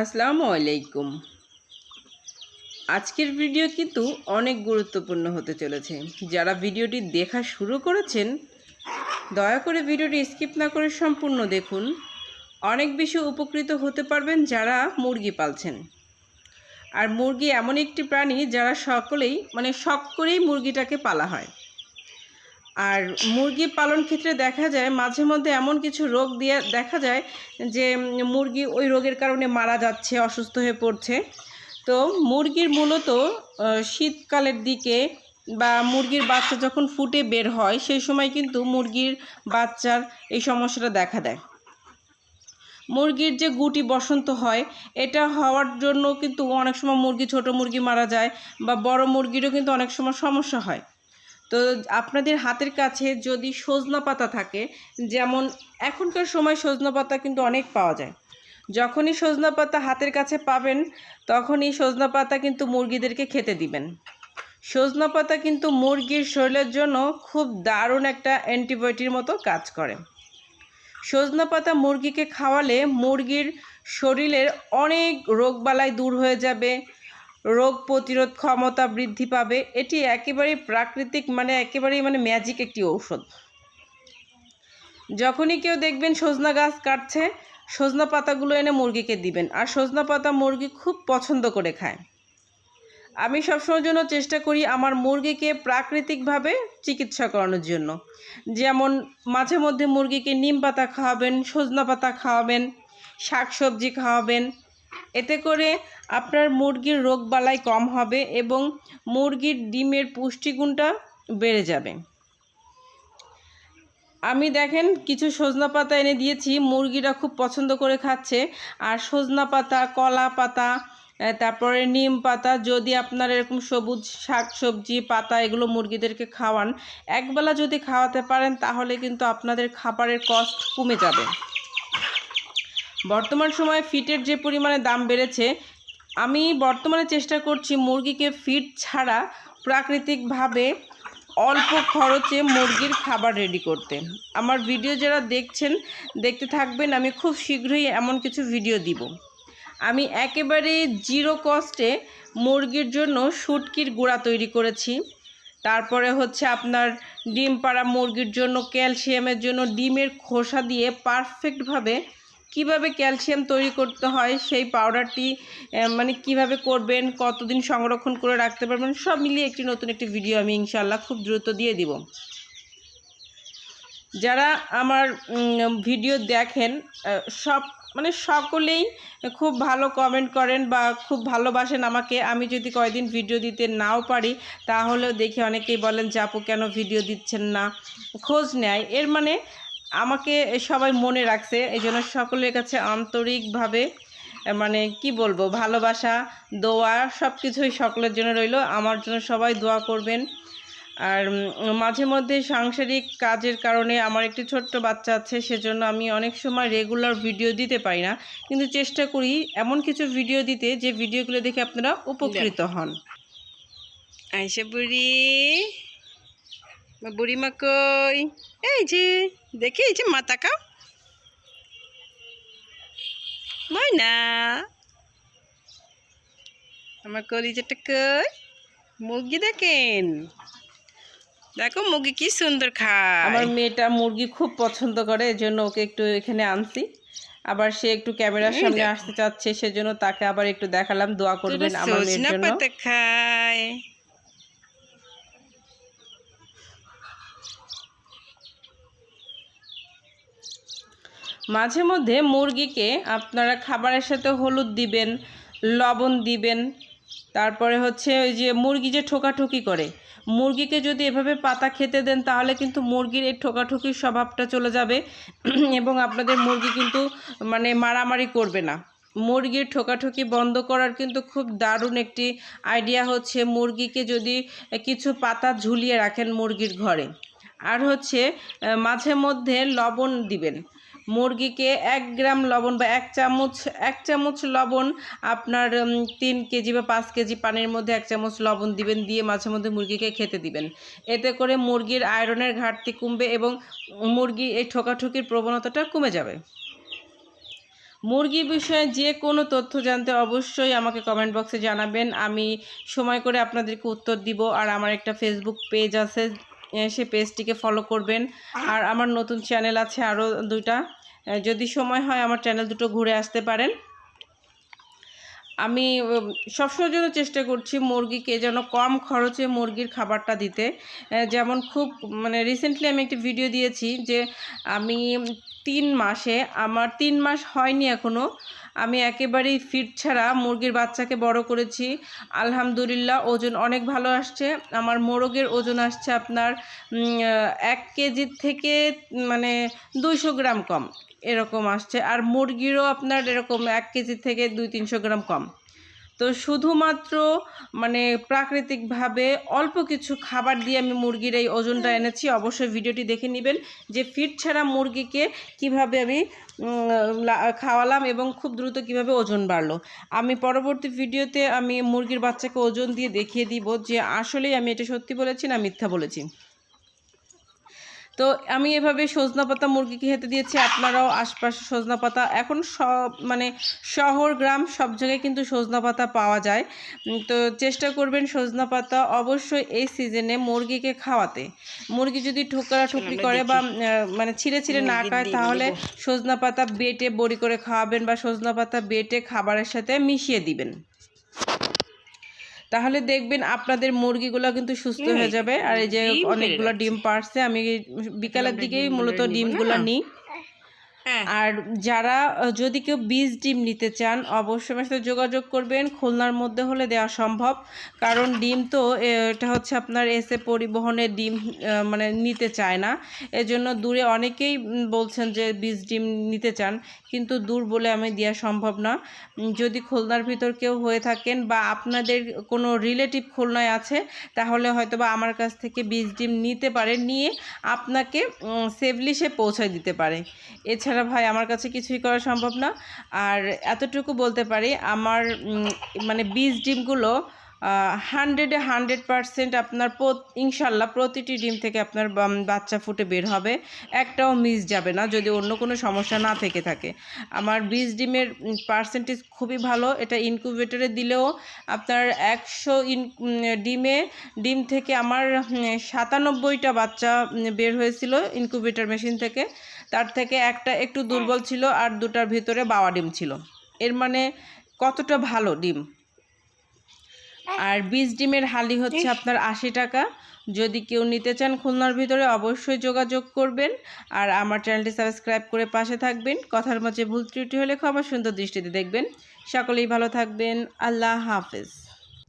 আসসালামু আলাইকুম আজকের ভিডিও কিন্তু অনেক গুরুত্বপূর্ণ হতে চলেছে। যারা ভিডিওটি দেখা শুরু করেছেন, দয়া করে ভিডিওটি স্কিপ না করে সম্পূর্ণ দেখুন। অনেক বেশি উপকৃত হতে পারবেন যারা মুরগি পালছেন। আর মুরগি এমন একটি প্রাণী যারা সকলেই মানে শখ করেই মুরগিটাকে পালা হয়। আর মুরগি পালন ক্ষেত্রে দেখা যায় মাঝে মধ্যে এমন কিছু রোগ দিয়ে দেখা যায় যে মুরগি ওই রোগের কারণে মারা যাচ্ছে, অসুস্থ হয়ে পড়ছে। তো মুরগির মূলত শীতকালের দিকে বা মুরগির বাচ্চা যখন ফুটে বের হয়, সেই সময় কিন্তু মুরগির বাচ্চার এই সমস্যাটা দেখা দেয়। মুরগির যে গুটি বসন্ত হয়, এটা হওয়ার জন্য কিন্তু অনেক সময় মুরগি ছোট মুরগি মারা যায় বা বড় মুরগিরও কিন্তু অনেক সময় সমস্যা হয়। তো আপনাদের হাতের কাছে যদি সজনা পাতা থাকে, যেমন এখনকার সময় সজনা পাতা কিন্তু অনেক পাওয়া যায়। যখনই সজনা পাতা হাতের কাছে পাবেন, তখনই সজনা পাতা কিন্তু মুরগিদেরকে খেতে দিবেন। সজনা পাতা কিন্তু মুরগির শরীরের জন্য খুব দারুণ একটা অ্যান্টিবায়োটির মতো কাজ করে। সজনা পাতা মুরগিকে খাওয়ালে মুরগির শরীরের অনেক রোগবালাই দূর হয়ে যাবে রোগ প্রতিরোধ ক্ষমতা বৃদ্ধি পাবে। এটি একেবারেই প্রাকৃতিক মানে একেবারেই মানে ম্যাজিক একটি ঔষধ। যখনই কেউ দেখবেন সজনা গাছ কাটছে, সজনা পাতাগুলো এনে মুরগিকে দিবেন। আর সজনা পাতা মুরগি খুব পছন্দ করে খায়। আমি সবসময়ের জন্য চেষ্টা করি আমার মুরগিকে প্রাকৃতিকভাবে চিকিৎসা করানোর জন্য। যেমন মাঝে মধ্যে মুরগিকে নিম পাতা খাওয়াবেন, সজনা পাতা খাওয়াবেন শাক সবজি খাওয়াবেন এতে করে আপনার মুরগির রোগবালাই কম হবে এবং মুরগির ডিমের পুষ্টিগুণটা বেড়ে যাবে। আমি দেখেন কিছু সজনা পাতা এনে দিয়েছি, মুরগিরা খুব পছন্দ করে খাচ্ছে। আর সজনা পাতা, কলা পাতা তারপরে নিম পাতা, যদি আপনার এরকম সবুজ শাক সবজি পাতা এগুলো মুরগিদেরকে খাওয়ান, একবেলা যদি খাওয়াতে পারেন তাহলে কিন্তু আপনাদের খাবারের কস্ট কমে যাবে। বর্তমান সময়ে ফিটের যে পরিমাণে দাম বেড়েছে, আমি বর্তমানে চেষ্টা করছি মুরগিকে ফিট ছাড়া প্রাকৃতিকভাবে অল্প খরচে মুরগির খাবার রেডি করতে। আমার ভিডিও যারা দেখছেন, দেখতে থাকবেন, আমি খুব শীঘ্রই এমন কিছু ভিডিও দিব। আমি একেবারে জিরো কস্টে মুরগির জন্য শুটকির গুঁড়া তৈরি করেছি। তারপরে হচ্ছে আপনার ডিম পাড়া মুরগির জন্য, ক্যালসিয়ামের জন্য ডিমের খোসা দিয়ে পারফেক্টভাবে কীভাবে ক্যালসিয়াম তৈরি করতে হয়, সেই পাউডারটি মানে কীভাবে করবেন, কতদিন সংরক্ষণ করে রাখতে পারবেন, সব মিলিয়ে একটি নতুন একটি ভিডিও আমি ইনশাল্লাহ খুব দ্রুত দিয়ে দিব। যারা আমার ভিডিও দেখেন সব মানে সকলেই খুব ভালো কমেন্ট করেন বা খুব ভালোবাসেন আমাকে, আমি যদি কয়দিন ভিডিও দিতে নাও পারি, তাহলেও দেখি অনেকেই বলেন যে, আপু কেন ভিডিও দিচ্ছেন না? খোঁজ নেয়। এর মানে আমাকে সবাই মনে রাখছে এই জন্য সকলের কাছে আন্তরিকভাবে মানে কি বলব ভালোবাসা দোয়া সব কিছুই সকলের জন্য রইল। আমার জন্য সবাই দোয়া করবেন। আর মাঝে মধ্যে সাংসারিক কাজের কারণে আমার একটি ছোট্ট বাচ্চা আছে সেজন্য আমি অনেক সময় রেগুলার ভিডিও দিতে পারি না। কিন্তু চেষ্টা করি এমন কিছু ভিডিও দিতে যে ভিডিওগুলো দেখে আপনারা উপকৃত হন। আইসা বুড়ি বুড়ি মা কই? এই যে। দেখি এই যে মা তাকাও ময়না। আমার কলিজাটা কই? মুরগি দেখেন। দেখো মুরগি কি সুন্দর খায়। আমার মেয়েটা মুরগি খুব পছন্দ করে এজন্য ওকে একটু এখানে আনছি। আবার সে একটু ক্যামেরার সামনে আসতে চাচ্ছে সেজন্য তাকে আবার একটু দেখালাম দোয়া করবেন আমার মেয়ের জন্য। খায়। মাঝে মধ্যে মুরগিকে আপনারা খাবারের সাথে হলুদ দিবেন, লবণ দিবেন। তারপরে হচ্ছে ওই যে মুরগি যে ঠোকাঠুকি করে, মুরগিকে যদি এভাবে পাতা খেতে দেন তাহলে কিন্তু মুরগির এই ঠোকাঠুকির স্বভাবটা চলে যাবে। এবং আপনাদের মুরগি কিন্তু মানে মারামারি করবে না। মুরগির ঠোকাঠুকি বন্ধ করার কিন্তু খুব দারুণ একটি আইডিয়া হচ্ছে মুরগিকে যদি কিছু পাতা ঝুলিয়ে রাখেন মুরগির ঘরে। আর হচ্ছে মাঝে মধ্যে লবণ দিবেন। মুরগিকে এক গ্রাম লবণ বা এক চামচ এক চামচ লবণ আপনার তিন কেজি বা পাঁচ কেজি পানির মধ্যে এক চামচ লবণ দিবেন, দিয়ে মাঝে মধ্যে মুরগিকে খেতে দিবেন। এতে করে মুরগির আয়রনের ঘাটতি কমবে এবং মুরগি এই ঠোকাঠুকির প্রবণতাটা কমে যাবে। মুরগি বিষয়ে যে কোনো তথ্য জানতে অবশ্যই আমাকে কমেন্ট বক্সে জানাবেন। আমি সময় করে আপনাদেরকে উত্তর দিব। আর আমার একটা ফেসবুক পেজ আছে। সে পেজটিকে ফলো করবেন। আর আমার নতুন চ্যানেল আছে আরও দুইটা। যদি সময় হয় আমার চ্যানেল দুটো ঘুরে আসতে পারেন। আমি সবসময় জন্য চেষ্টা করছি মুরগিকে যেন কম খরচে মুরগির খাবারটা দিতে। যেমন খুব মানে রিসেন্টলি আমি একটি ভিডিও দিয়েছি যে আমি তিন মাসে। আমার তিন মাস হয়নি এখনও আমি একেবারেই ফিট ছাড়া মুরগির বাচ্চাকে বড় করেছি। আলহামদুলিল্লাহ, ওজন অনেক ভালো আসছে। আমার মোরগের ওজন আসছে আপনার এক কেজির থেকে মানে দুইশো গ্রাম কম এরকম আসছে। আর মুরগিরও আপনার এরকম এক কেজি থেকে দুই তিনশো গ্রাম কম। তো শুধুমাত্র মানে প্রাকৃতিকভাবে অল্প কিছু খাবার দিয়ে আমি মুরগির এই ওজনটা এনেছি অবশ্যই ভিডিওটি দেখে নেবেন যে ফিট ছাড়া মুরগিকে কীভাবে আমি খাওয়ালাম এবং খুব দ্রুত কীভাবে ওজন বাড়লো। আমি পরবর্তী ভিডিওতে আমি মুরগির বাচ্চাকে ওজন দিয়ে দেখিয়ে দিব যে আসলেই আমি এটা সত্যি বলেছি না মিথ্যা বলেছি। তো আমি এভাবে সজনা পাতা মুরগিকে খেতে দিয়েছি আপনারাও আশপাশে সজনা পাতা। এখন সব মানে শহর গ্রাম সব জায়গায় কিন্তু সজনা পাতা পাওয়া যায়। তো চেষ্টা করবেন সজনা পাতা অবশ্যই এই সিজনে মুরগিকে খাওয়াতে। মুরগি যদি ঠোকরা ঠুকরি করে বা মানে ছিঁড়ে ছিঁড়ে না খায় তাহলে সজনা পাতা বেটে বড়ি করে খাওয়াবেন বা সজনা পাতা বেটে খাবারের সাথে মিশিয়ে দিবেন। তাহলে দেখবেন আপনাদের মুরগিগুলো কিন্তু সুস্থ হয়ে যাবে। আর এই যে অনেকগুলো ডিম পারছে আমি বিকালের দিকেই মূলত ডিমগুলো নিই। আর যারা যদি কেউ বীজ ডিম নিতে চান, অবশ্যই আমার সাথে যোগাযোগ করবেন। খুলনার মধ্যে হলে দেওয়া সম্ভব। কারণ ডিম তো এটা হচ্ছে আপনার এসে পরিবহনের ডিম মানে নিতে চায় না। এজন্য দূরে অনেকেই বলছেন যে বীজ ডিম নিতে চান। কিন্তু দূর বলে আমি দেওয়া সম্ভব না। যদি খুলনার ভিতর কেউ হয়ে থাকেন বা আপনাদের কোনো রিলেটিভ খুলনায় আছে, তাহলে হয়তো বা আমার কাছ থেকে বীজ ডিম নিতে পারে। নিয়ে আপনাকে সেফলি সে পৌঁছায় দিতে পারে। এছাড়া ভাই, আমার কাছে কিছুই করা সম্ভব না। আর এতটুকু বলতে পারি, আমার মানে বীজ ডিমগুলো হান্ড্রেডে হান্ড্রেড পারসেন্ট আপনার ইনশাল্লাহ প্রতিটি ডিম থেকে আপনার বাচ্চা ফুটে বের হবে। একটাও মিস যাবে না, যদি অন্য কোনো সমস্যা না থেকে থাকে। আমার বীজ ডিমের পার্সেন্টেজ খুবই ভালো, এটা ইনকিউবেটরে দিলেও আপনার একশো ডিমে, ডিম থেকে আমার সাতানব্বইটা বাচ্চা বের হয়েছিল ইনকিউবেটর মেশিন থেকে। তার থেকে একটা একটু দুর্বল ছিল আর দুটার ভিতরে বাওয়া ডিম ছিল। এর মানে কতটা ভালো ডিম? আর বীজ ডিমের হালি হচ্ছে আপনার আশি টাকা। যদি কেউ নিতে চান খুলনার ভিতরে অবশ্যই যোগাযোগ করবেন আর আমার চ্যানেলটি সাবস্ক্রাইব করে পাশে থাকবেন। কথার মাঝে ভুল ত্রুটি হলে ক্ষমা সুন্দর দৃষ্টিতে দেখবেন। সকলেই ভালো থাকবেন। আল্লাহ হাফেজ।